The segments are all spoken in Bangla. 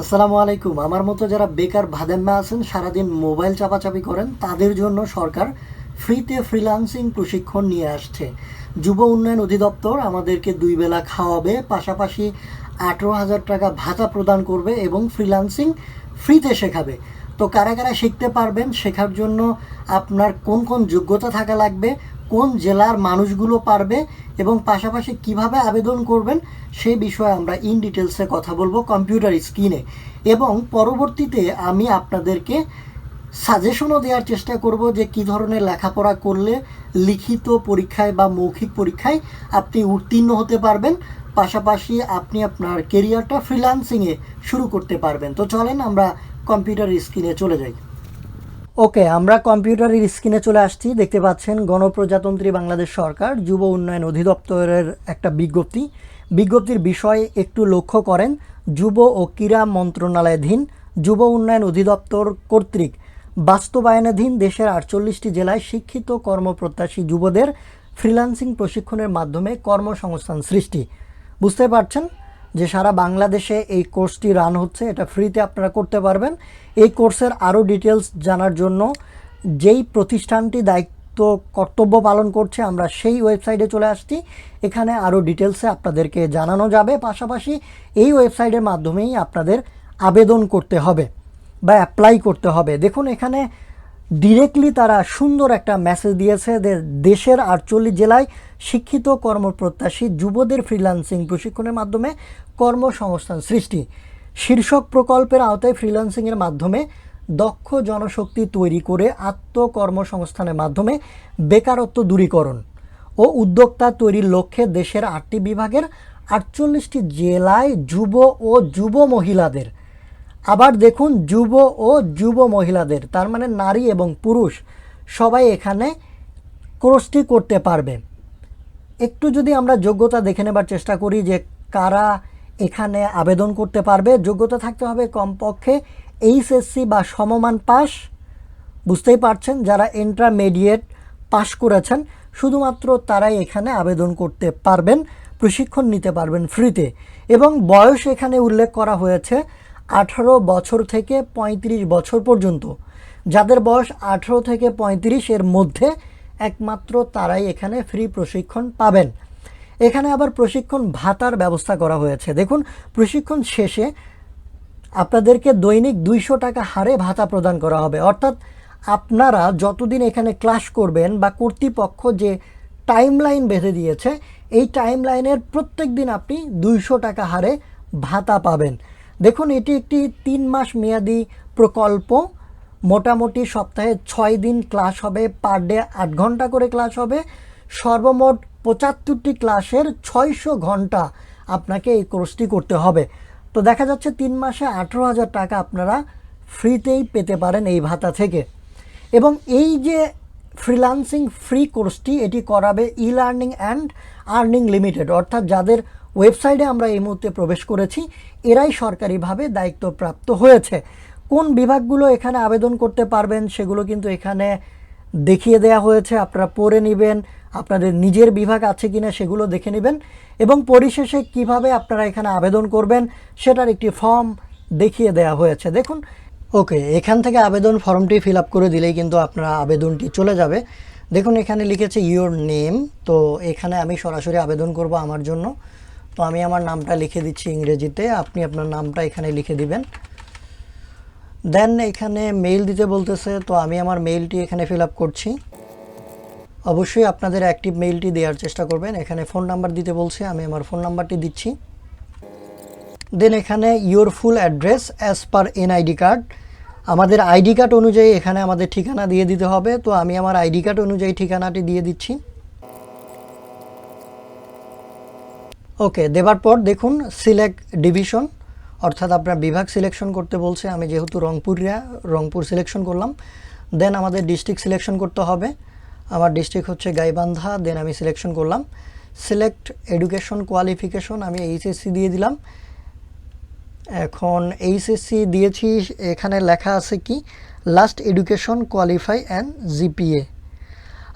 আসসালামু আলাইকুম। আমার মতো যারা বেকার ভাদেম্মা আছেন, সারাদিন মোবাইল চাপাচাপি করেন, তাদের জন্য সরকার ফ্রিতে ফ্রিল্যান্সিং প্রশিক্ষণ নিয়ে আসছে। যুব উন্নয়ন অধিদপ্তর আমাদেরকে দুই বেলা খাওয়াবে, পাশাপাশি আঠেরো হাজার টাকা ভাতা প্রদান করবে এবং ফ্রিল্যান্সিং ফ্রিতে শেখাবে। তো কারা কারা শিখতে পারবেন, শেখার জন্য আপনার কোন কোন যোগ্যতা থাকা লাগবে কোন জেলার মানুষগুলো পারবে এবং পাশাপাশি কীভাবে আবেদন করবেন সেই বিষয়ে আমরা ইন ডিটেলসে কথা বলব কম্পিউটার স্ক্রিনে এবং পরবর্তীতে আমি আপনাদেরকে সাজেশনও দেওয়ার চেষ্টা করব যে কি ধরনের লেখাপড়া করলে লিখিত পরীক্ষায় বা মৌখিক পরীক্ষায় আপনি উত্তীর্ণ হতে পারবেন, পাশাপাশি আপনি আপনার কেরিয়ারটা ফ্রিল্যান্সিংয়ে শুরু করতে পারবেন। তো চলেন আমরা কম্পিউটার স্ক্রিনে চলে যাই। ওকে আমরা কম্পিউটারের স্ক্রিনে চলে আসছি। দেখতে পাচ্ছেন, গণপ্রজাতন্ত্রী বাংলাদেশ সরকার, যুব উন্নয়ন অধিদপ্তরের একটা বিজ্ঞপ্তি। বিজ্ঞপ্তির বিষয়ে একটু লক্ষ্য করেন, যুব ও ক্রীড়া মন্ত্রণালয়াধীন যুব উন্নয়ন অধিদপ্তর কর্তৃক বাস্তবায়নাধীন দেশের আটচল্লিশটি জেলায় শিক্ষিত কর্মপ্রত্যাশী যুবদের ফ্রিল্যান্সিং প্রশিক্ষণের মাধ্যমে কর্মসংস্থান সৃষ্টি। বুঝতে পারছেন? যে সারা বাংলাদেশে এই কোর্সটি রান হচ্ছে, এটা ফ্রিতে আপনারা করতে পারবেন। এই কোর্সের আরও ডিটেলস জানার জন্য যেই প্রতিষ্ঠানটি দায়িত্ব, কর্তব্য পালন করছে, আমরা সেই ওয়েবসাইটে চলে আসছি। এখানে আরও ডিটেলসে আপনাদেরকে জানানো যাবে। পাশাপাশি এই ওয়েবসাইটের মাধ্যমেই আপনাদের আবেদন করতে হবে বা অ্যাপ্লাই করতে হবে। দেখুন, এখানে ডিরেক্টলি তারা সুন্দর একটা মেসেজ দিয়েছে যে দেশের আটচল্লিশ জেলায় শিক্ষিত কর্মপ্রত্যাশী যুবদের ফ্রিল্যান্সিং প্রশিক্ষণের মাধ্যমে কর্মসংস্থান সৃষ্টি। শীর্ষক প্রকল্পের আওতায় ফ্রিল্যান্সিংয়ের মাধ্যমে দক্ষ জনশক্তি তৈরি করে আত্মকর্মসংস্থানের মাধ্যমে বেকারত্ব দূরীকরণ ও উদ্যোক্তা তৈরির লক্ষ্যে দেশের আটটি বিভাগের আটচল্লিশটি জেলায় যুব ও যুব মহিলাদের আবার দেখুন যুব ও যুব মহিলাদের, তার মানে নারী এবং পুরুষ, সবাই এখানে কোর্সটি করতে পারবে। একটু যদি আমরা যোগ্যতা দেখে নেবার চেষ্টা করি যে কারা এখানে আবেদন করতে পারবে, যোগ্যতা থাকতে হবে কমপক্ষে এইচএসসি বা সমমান পাস। বুঝতেই পারছেন, যারা ইন্টারমিডিয়েট পাশ করেছেন, শুধুমাত্র তারাই এখানে আবেদন করতে পারবেন, প্রশিক্ষণ নিতে পারবেন ফ্রিতে। এবং বয়স এখানে উল্লেখ করা হয়েছে আঠারো বছর থেকে ৩৫ বছর পর্যন্ত। যাদের বয়স আঠারো থেকে ৩৫ এর মধ্যে, একমাত্র তারাই এখানে ফ্রি প্রশিক্ষণ পাবেন। এখানে আবার প্রশিক্ষণ ভাতার ব্যবস্থা করা হয়েছে। দেখুন, প্রশিক্ষণ শেষে আপনাদেরকে দৈনিক দুইশো টাকা হারে ভাতা প্রদান করা হবে। অর্থাৎ আপনারা যতদিন এখানে ক্লাস করবেন বা কর্তৃপক্ষ যে টাইম লাইন বেঁধে দিয়েছে, এই টাইম লাইনের প্রত্যেক দিন আপনি দুইশো টাকা হারে ভাতা পাবেন। দেখুন, এটি একটি তিন মাস মেয়াদি প্রকল্প। মোটামুটি সপ্তাহে ছয় দিন ক্লাস হবে, পার ডে আট ঘণ্টা করে ক্লাস হবে। সর্বমোট পঁচাত্তরটি ক্লাসের ছয়শো ঘণ্টা আপনাকে এই কোর্সটি করতে হবে। তো দেখা যাচ্ছে, তিন মাসে আঠেরো হাজার টাকা আপনারা ফ্রিতেই পেতে পারেন এই ভাতা থেকে। এবং এই যে ফ্রিল্যান্সিং ফ্রি কোর্সটি, এটি করাবে E learning and earning limited অর্থাৎ যাদের ওয়েবসাইটে আমরা এই মুহূর্তে প্রবেশ করেছি। এরাই সরকারিভাবে দায়িত্বপ্রাপ্ত হয়েছে। কোন বিভাগগুলো এখানে আবেদন করতে পারবেন সেগুলো কিন্তু এখানে দেখিয়ে দেওয়া হয়েছে। আপনারা পড়ে নেবেন। আপনাদের নিজের বিভাগ আছে কিনা সেগুলো দেখে নেবেন। এবং পরিশেষে কীভাবে আপনারা এখানে আবেদন করবেন সেটার একটি ফর্ম দেখিয়ে দেওয়া হয়েছে। দেখুন, ওকে, এখান থেকে আবেদন ফর্মটি ফিল আপ করে দিলেই কিন্তু আপনার আবেদনটি চলে যাবে। দেখুন, এখানে লিখেছে ইওর নেম। তো এখানে আমি সরাসরি আবেদন করব আমার জন্য। তো আমি আমার নামটা লিখে দিচ্ছি ইংরেজিতে। আপনি আপনার নামটা এখানে লিখে দিবেন। দেন এখানে মেইল দিতে বলতেছে, তো আমি আমার মেইলটি এখানে ফিল আপ করছি। অবশ্যই আপনাদের অ্যাক্টিভ মেইলটি দেওয়ার চেষ্টা করবেন। এখানে ফোন নাম্বার দিতে বলছে, আমি আমার ফোন নাম্বারটি দিচ্ছি। দেন এখানে your full address as per NID card আমাদের আইডি কার্ড অনুযায়ী এখানে আমাদের ঠিকানা দিয়ে দিতে হবে। তো আমি আমার আইডি কার্ড অনুযায়ী ঠিকানাটি দিয়ে দিচ্ছি। ওকে দেবার পর দেখুন সিলেক্ট ডিভিশন অর্থাৎ আপনার বিভাগ সিলেকশন করতে বলছে। আমি যেহেতু রংপুরিয়া, রংপুর সিলেকশন করলাম। দেন আমাদের ডিস্ট্রিক্ট সিলেকশন করতে হবে। আমার ডিস্ট্রিক্ট হচ্ছে গাইবান্ধা দেন আমি সিলেকশন করলাম। সিলেক্ট এডুকেশন কোয়ালিফিকেশন আমি এইচএসসি দিয়ে দিলাম। এখন এইচএসসি দিয়েছি, এখানে লেখা আছে কি? Last education qualify and GPA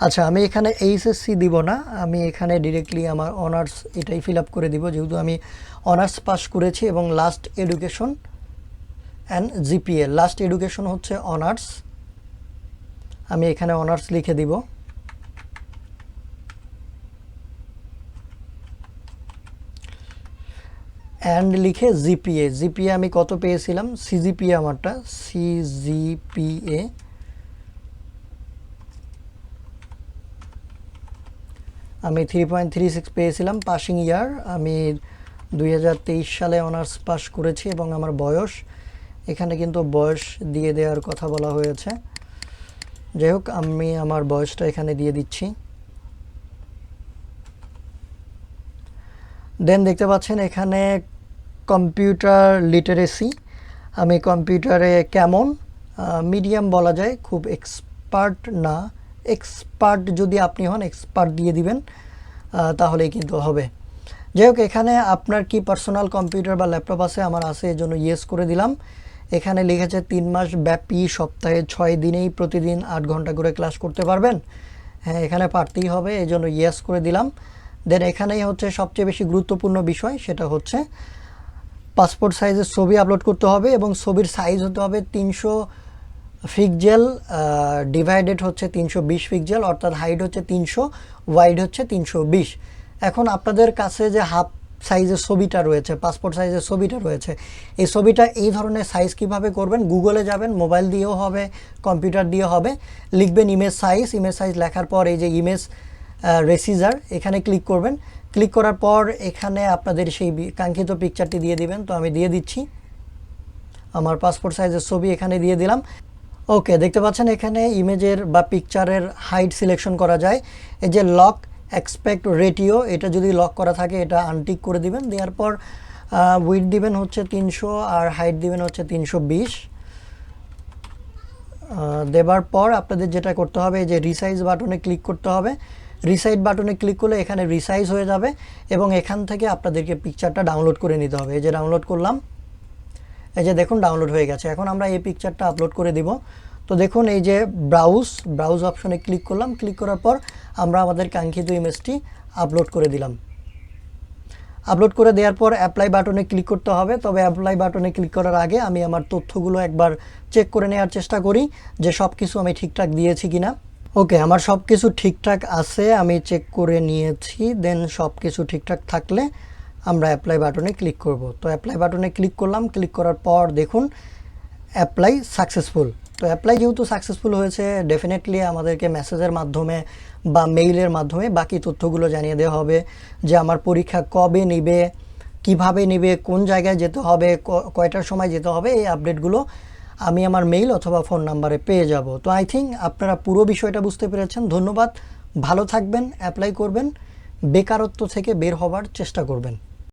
আচ্ছা আমি এখানে এইচএসসি দিব না। আমি এখানে ডিরেক্টলি আমার অনার্স এটাই ফিল আপ করে দিব। যেহেতু আমি অনার্স পাস করেছি এবং last education and GPA last education হচ্ছে অনার্স আমি এখানে অনার্স লিখে দিব। অ্যান্ড লিখে জিপিএ জিপিএ আমি কত পেয়েছিলাম? সিজিপিএ আমারটা। সিজিপিএ আমি থ্রি পয়েন্ট থ্রি সিক্স পেয়েছিলাম পাসিং ইয়ার আমি দুই হাজার তেইশ সালে অনার্স পাস করেছি এবং আমার বয়স, এখানে কিন্তু বয়স দিয়ে দেওয়ার কথা বলা হয়েছে। যাই হোক, আমি আমার বয়সটা এখানে দিয়ে দিচ্ছি। দেন দেখতে পাচ্ছেন এখানে কম্পিউটার লিটারেসি আমি কম্পিউটারে কেমন? মিডিয়াম বলা যায়, খুব এক্সপার্ট না। এক্সপার্ট যদি আপনি হন এক্সপার্ট দিয়ে দিবেন তাহলেই কিন্তু হবে। যাই হোক এখানে আপনার কি পার্সোনাল কম্পিউটার বা ল্যাপটপ আছে, আমার আছে, এই জন্য ইয়েস করে দিলাম। এখানে লিখেছে তিন মাস ব্যাপী, সপ্তাহে ছয় দিনেই প্রতিদিন আট ঘণ্টা করে ক্লাস করতে পারবেন। হ্যাঁ এখানে পারতেই হবে, এই জন্য ইয়েস করে দিলাম। দেন এখানেই হচ্ছে সবচেয়ে বেশি গুরুত্বপূর্ণ বিষয়, সেটা হচ্ছে পাসপোর্ট সাইজের ছবি আপলোড করতে হবে এবং ছবির সাইজ হতে হবে তিনশো ফিকজেল ডিভাইডেড হচ্ছে তিনশো বিশ ফিকজেল অর্থাৎ হাইট হচ্ছে তিনশো ওয়াইড হচ্ছে তিনশো বিশ। এখন আপনাদের কাছে যে হাফ সাইজের ছবিটা রয়েছে পাসপোর্ট সাইজের ছবিটা রয়েছে, এই ছবিটা এই ধরনের সাইজ কীভাবে করবেন? গুগলে যাবেন মোবাইল দিয়েও হবে কম্পিউটার দিয়ে হবে, লিখবেন ইমেজ সাইজ ইমেজ সাইজ লেখার পর এই যে ইমেজ রেসিজার এখানে ক্লিক করবেন। ক্লিক করার পর এখানে আপনাদের সেই কাঙ্ক্ষিত পিকচারটি দিয়ে দিবেন। তো আমি দিয়ে দিচ্ছি। আমার পাসপোর্ট সাইজের ছবি এখানে দিয়ে দিলাম। ওকে, দেখতে পাচ্ছেন এখানে ইমেজের বা পিকচারের হাইট সিলেকশন করা যায়। এই যে লক এক্সপেক্ট রেটিও এটা যদি লক করা থাকে, এটা আনটিক করে দিবেন। দেওয়ার পর উইথ দিবেন হচ্ছে তিনশো আর হাইট দিবেন হচ্ছে তিনশো বিশ। দেবার পর আপনাদের যেটা করতে হবে যে রিসাইজ বাটনে ক্লিক করতে হবে। রিসাইড বাটনে ক্লিক করলে এখানে রিসাইজ হয়ে যাবে এবং এখান থেকে আপনাদেরকে পিকচারটা ডাউনলোড করে নিতে হবে। এই যে ডাউনলোড করলাম এই যে দেখুন ডাউনলোড হয়ে গেছে। এখন আমরা এই পিকচারটা আপলোড করে দিব। তো দেখুন, এই যে ব্রাউজ ব্রাউজ অপশনে ক্লিক করলাম। ক্লিক করার পর আমরা আমাদের কাঙ্ক্ষিত ইমেজটি আপলোড করে দিলাম। আপলোড করে দেওয়ার পর অ্যাপ্লাই বাটনে ক্লিক করতে হবে। তবে অ্যাপ্লাই বাটনে ক্লিক করার আগে আমি আমার তথ্যগুলো একবার চেক করে নেওয়ার চেষ্টা করি যে সব কিছু আমি ঠিকঠাক দিয়েছি কি না ওকে আমার সব কিছু ঠিকঠাক আছে, আমি চেক করে নিয়েছি দেন সব কিছু ঠিকঠাক থাকলে আমরা অ্যাপ্লাই বাটনে ক্লিক করব। তো অ্যাপ্লাই বাটনে ক্লিক করলাম ক্লিক করার পর দেখুন অ্যাপ্লাই সাকসেসফুল তো অ্যাপ্লাই যেহেতু সাকসেসফুল হয়েছে ডেফিনেটলি আমাদেরকে মেসেজের মাধ্যমে বা মেইলের মাধ্যমে বাকি তথ্যগুলো জানিয়ে দেওয়া হবে যে আমার পরীক্ষা কবে নেবে, কীভাবে নেবে, কোন জায়গায় যেতে হবে কয়টার সময় যেতে হবে, এই আপডেটগুলো আমি আমার মেইল অথবা ফোন নাম্বারে পেয়ে যাব। তো আই থিঙ্ক আপনারা পুরো বিষয়টা বুঝতে পেরেছেন। ধন্যবাদ। ভালো থাকবেন অ্যাপ্লাই করবেন। বেকারত্ব থেকে বের হবার চেষ্টা করবেন।